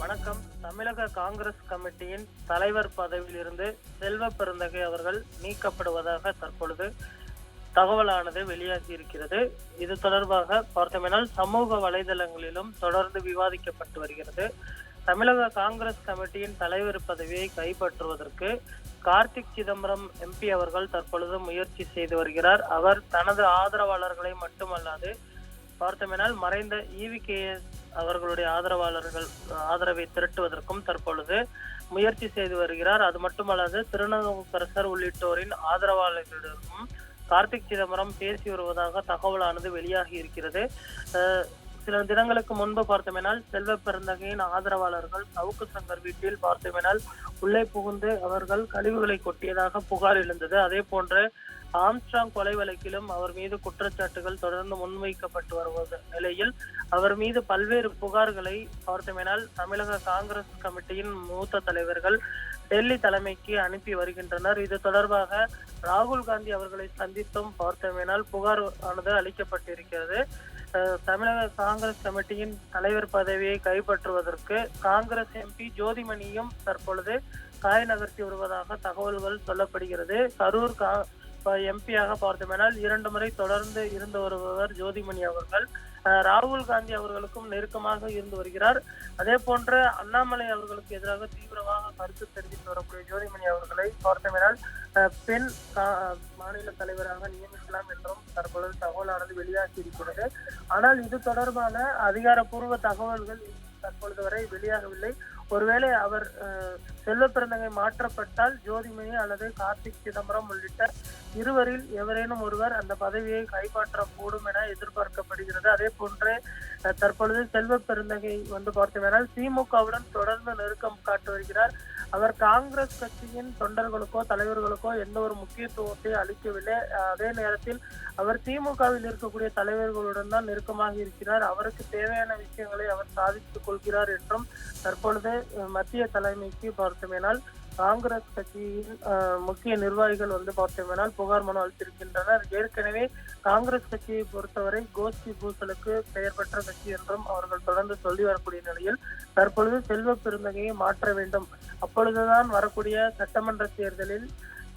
வணக்கம். தமிழக காங்கிரஸ் கமிட்டியின் தலைவர் பதவியிலிருந்து செல்வ பெருந்தகை அவர்கள் நீக்கப்படுவதாக தற்பொழுது தகவலானது வெளியாகி இருக்கிறது இது தொடர்பாக பார்த்தோமேனால் சமூக வலைதளங்களிலும் தொடர்ந்து விவாதிக்கப்பட்டு வருகிறது. தமிழக காங்கிரஸ் கமிட்டியின் தலைவர் பதவியை கைப்பற்றுவதற்கு கார்த்திக் சிதம்பரம் எம்பி அவர்கள் தற்பொழுது முயற்சி செய்து வருகிறார். அவர் தனது ஆதரவாளர்களை மட்டுமல்லாது பார்த்தோமேனால் மறைந்த இவிகேஎஸ் அவர்களுடைய ஆதரவாளர்கள் ஆதரவை திரட்டுவதற்கும் தற்பொழுது முயற்சி செய்து வருகிறார். அது மட்டுமல்லாது திருநாவுக்கரசர் உள்ளிட்டோரின் ஆதரவாளர்களிடமும் கார்த்திக் சிதம்பரம் பேசி வருவதாக தகவலானது வெளியாகி இருக்கிறது. சில தினங்களுக்கு முன்பு பார்த்தோமேனால் செல்வ பெருந்தகையின் ஆதரவாளர்கள் சவுக்கு சங்கர் வீட்டில் பார்த்தோமேனால் உள்ளே புகுந்து அவர்கள் கழிவுகளை கொட்டியதாக புகார் எழுந்தது. அதே போன்று ஆம்ஸ்ட்ராங் கொலை வழக்கிலும் அவர் மீது குற்றச்சாட்டுகள் தொடர்ந்து முன்வைக்கப்பட்டு வருவது நிலையில் அவர் மீது பல்வேறு புகார்களை பார்த்தோமெனால் தமிழக காங்கிரஸ் கமிட்டியின் மூத்த தலைவர்கள் டெல்லி தலைமைக்கு அனுப்பி வருகின்றனர். இது தொடர்பாக ராகுல் காந்தி அவர்களை சந்தித்தும் பார்த்தமையினால் புகார் ஆனது அளிக்கப்பட்டிருக்கிறது. தமிழக காங்கிரஸ் கமிட்டியின் தலைவர் பதவியை கைப்பற்றுவதற்கு காங்கிரஸ் எம்பி ஜோதிமணியும் தற்பொழுது காய் நகர்த்தி வருவதாக தகவல்கள் சொல்லப்படுகிறது. கரூர் கா எம்பியாக பார்த்தோமேனால் இரண்டு முறை தொடர்ந்து இருந்து வருபவர் ஜோதிமணி அவர்கள் ராகுல் காந்தி அவர்களுக்கும் நெருக்கமாக இருந்து வருகிறார். அதே போன்று அண்ணாமலை அவர்களுக்கு எதிராக தீவிரமாக கருத்து தெரிவித்து வரக்கூடிய ஜோதிமணி அவர்களை பார்த்தோமெனால் பெண் மாநில தலைவராக நியமிக்கலாம் என்றும் தற்பொழுது தகவலானது வெளியாகி இருக்கிறது. ஆனால் இது தொடர்பான அதிகாரப்பூர்வ தகவல்கள் தற்பொழுது வரை வெளியாகவில்லை. ஒருவேளை அவர் அஹ், செல்வ பிறந்தகை மாற்றப்பட்டால் ஜோதிமணி அல்லது கார்த்திக் சிதம்பரம் உள்ளிட்ட இருவரில் எவரேனும் ஒருவர் அந்த பதவியை கைப்பற்றக்கூடும் என எதிர்பார்க்கப்படுகிறது. அதே போன்று தற்பொழுது செல்வ பெருந்தகை வந்து பார்த்தோம்னால் திமுகவுடன் தொடர்ந்து நெருக்கம் காட்டி வருகிறார். அவர் காங்கிரஸ் கட்சியின் தொண்டர்களுக்கோ தலைவர்களுக்கோ எந்த ஒரு முக்கியத்துவத்தை அளிக்கவில்லை. அதே நேரத்தில் அவர் திமுகவில் இருக்கக்கூடிய தலைவர்களுடன் தான் நெருக்கமாக இருக்கிறார். அவருக்கு தேவையான விஷயங்களை அவர் சாதித்துக் கொள்கிறார் என்றும் தற்பொழுது மத்திய தலைமைக்கு பார்த்தோமேனால் காங்கிரஸ் கட்சியின் முக்கிய நிர்வாகிகள் வந்து பார்த்தோமேனால் புகார் மனு அளித்திருக்கின்றனர். ஏற்கனவே காங்கிரஸ் கட்சியை பொறுத்தவரை கோஷ்டி பூசலுக்கு பெயர் பெற்ற கட்சி என்றும் அவர்கள் தொடர்ந்து சொல்லி வரக்கூடிய நிலையில் தற்பொழுது செல்வ பெருந்தகையை மாற்ற வேண்டும். அப்பொழுதுதான் வரக்கூடிய சட்டமன்ற தேர்தலில்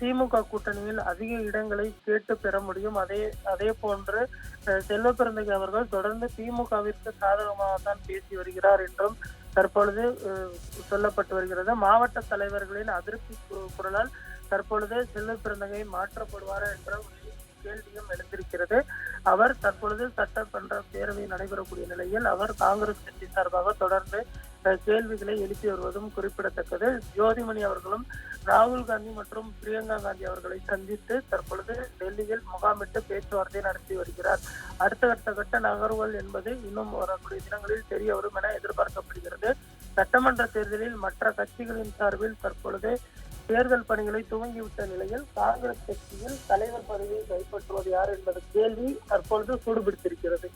திமுக கூட்டணியில் அதிக இடங்களை கேட்டு பெற முடியும். அதே அதே போன்று செல்வ பெருந்தகை அவர்கள் தொடர்ந்து திமுகவிற்கு சாதகமாக தான் பேசி வருகிறார் என்றும் தற்பொழுது சொல்லப்பட்டு வருகிறது. மாவட்ட தலைவர்களின் அதிருப்தி குரலால் தற்பொழுது செல்வ பிறந்தகை மாற்றப்படுவாரா என்ற கேள்வியும் எழுந்திருக்கிறது. அவர் தற்பொழுது சட்டமன்ற பேரவை நடைபெறக்கூடிய நிலையில் அவர் காங்கிரஸ் கட்சி சார்பாக தொடர்ந்து கேள்விகளை எழுப்பி வருவதும் குறிப்பிடத்தக்கது. ஜோதிமணி அவர்களும் ராகுல் காந்தி மற்றும் பிரியங்கா காந்தி அவர்களை சந்தித்து தற்பொழுது டெல்லியில் முகாமிட்டு பேச்சுவார்த்தை நடத்தி வருகிறார். அடுத்த கட்ட கட்ட நகர்வுகள் என்பது இன்னும் வரக்கூடிய தினங்களில் தெரிய வரும் என எதிர்பார்க்கப்படுகிறது. சட்டமன்ற தேர்தலில் மற்ற கட்சிகளின் சார்பில் தற்பொழுது தேர்தல் பணிகளை துவங்கிவிட்ட நிலையில் காங்கிரஸ் கட்சியில் தலைவர் பதவியை கைப்பற்றுவது யார் என்பது கேள்வி தற்பொழுது சூடுபிடித்திருக்கிறது.